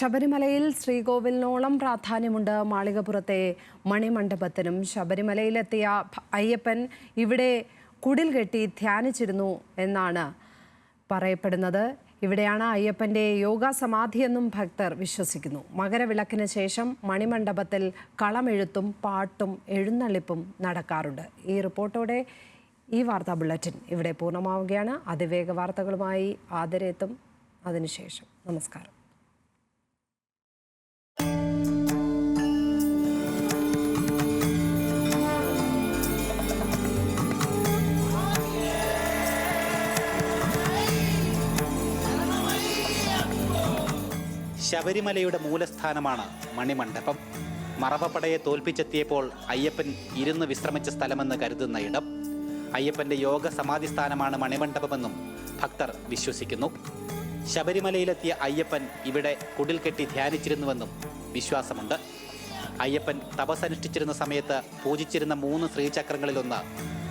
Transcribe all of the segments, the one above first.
ശബരിമലയിൽ ശ്രീകോവിലിനോളം പ്രാധാന്യമുണ്ട് മാളികപ്പുറത്തെ മണിമണ്ഡപത്തിനും. ശബരിമലയിലെത്തിയ അയ്യപ്പൻ ഇവിടെ കുടിൽ കെട്ടി ധ്യാനിച്ചിരുന്നു എന്നാണ് പറയപ്പെടുന്നത്. ഇവിടെയാണ് അയ്യപ്പന്റെ യോഗ സമാധിയെന്നും ഭക്തർ വിശ്വസിക്കുന്നു. മകരവിളക്കിന് ശേഷം മണിമണ്ഡപത്തിൽ കളമെഴുത്തും പാട്ടും എഴുന്നള്ളിപ്പും നടക്കാറുണ്ട്. ഈ റിപ്പോർട്ടോടെ ഈ വാർത്താ ബുള്ളറ്റിൻ ഇവിടെ പൂർണമാവുകയാണ്. അതിവേഗ വാർത്തകളുമായി ആദരയെത്തും അതിനുശേഷം നമസ്കാരം. ശബരിമലയുടെ മൂലസ്ഥാനമാണ് മണിമണ്ഡപം. മറവപ്പടയെ തോൽപ്പിച്ചെത്തിയപ്പോൾ അയ്യപ്പൻ ഇരുന്ന് വിശ്രമിച്ച സ്ഥലമെന്ന് കരുതുന്ന ഇടം. അയ്യപ്പന്റെ യോഗ സമാധി സ്ഥാനമാണ് മണിമണ്ഡപമെന്നും ഭക്തർ വിശ്വസിക്കുന്നു. ശബരിമലയിലെത്തിയ അയ്യപ്പൻ ഇവിടെ കുടിൽ കെട്ടി ധ്യാനിച്ചിരുന്നുവെന്നും വിശ്വാസമുണ്ട്. അയ്യപ്പൻ തപസനുഷ്ഠിച്ചിരുന്ന സമയത്ത് പൂജിച്ചിരുന്ന മൂന്ന് ശ്രീചക്രങ്ങളിലൊന്ന്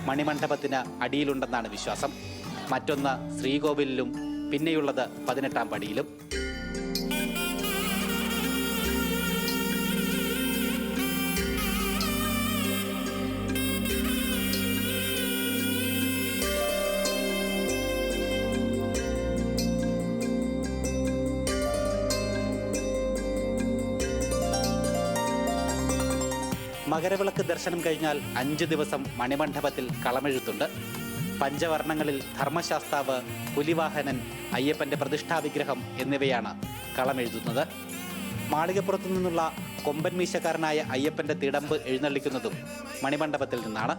മണിമണ്ഡപത്തിന് അടിയിലുണ്ടെന്നാണ് വിശ്വാസം. മറ്റൊന്ന് ശ്രീകോവിലിലും പിന്നെയുള്ളത് പതിനെട്ടാം പടിയിലും. മകരവിളക്ക് ദർശനം കഴിഞ്ഞാൽ അഞ്ച് ദിവസം മണിമണ്ഡപത്തിൽ കളമെഴുത്തുണ്ട്. പഞ്ചവർണങ്ങളിൽ ധർമ്മശാസ്താവ് പുലിവാഹനൻ അയ്യപ്പന്റെ പ്രതിഷ്ഠാ വിഗ്രഹം എന്നിവയാണ് കളമെഴുതുന്നത്. മാളികപ്പുറത്തു നിന്നുള്ള കൊമ്പൻ മീശക്കാരനായ അയ്യപ്പന്റെ തിടമ്പ് എഴുന്നള്ളിക്കുന്നതും മണിമണ്ഡപത്തിൽ നിന്നാണ്.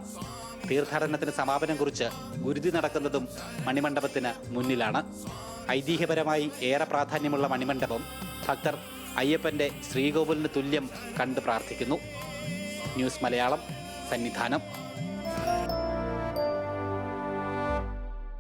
തീർത്ഥാടനത്തിന് സമാപനം കുറിച്ച് ഗുരുതി നടക്കുന്നതും മണിമണ്ഡപത്തിന് മുന്നിലാണ്. ഐതിഹ്യപരമായി ഏറെ പ്രാധാന്യമുള്ള മണിമണ്ഡപം ഭക്തർ അയ്യപ്പന്റെ ശ്രീകോവിലിന് തുല്യം കണ്ട് പ്രാർത്ഥിക്കുന്നു. ന്യൂസ് മലയാളം സന്നിധാനം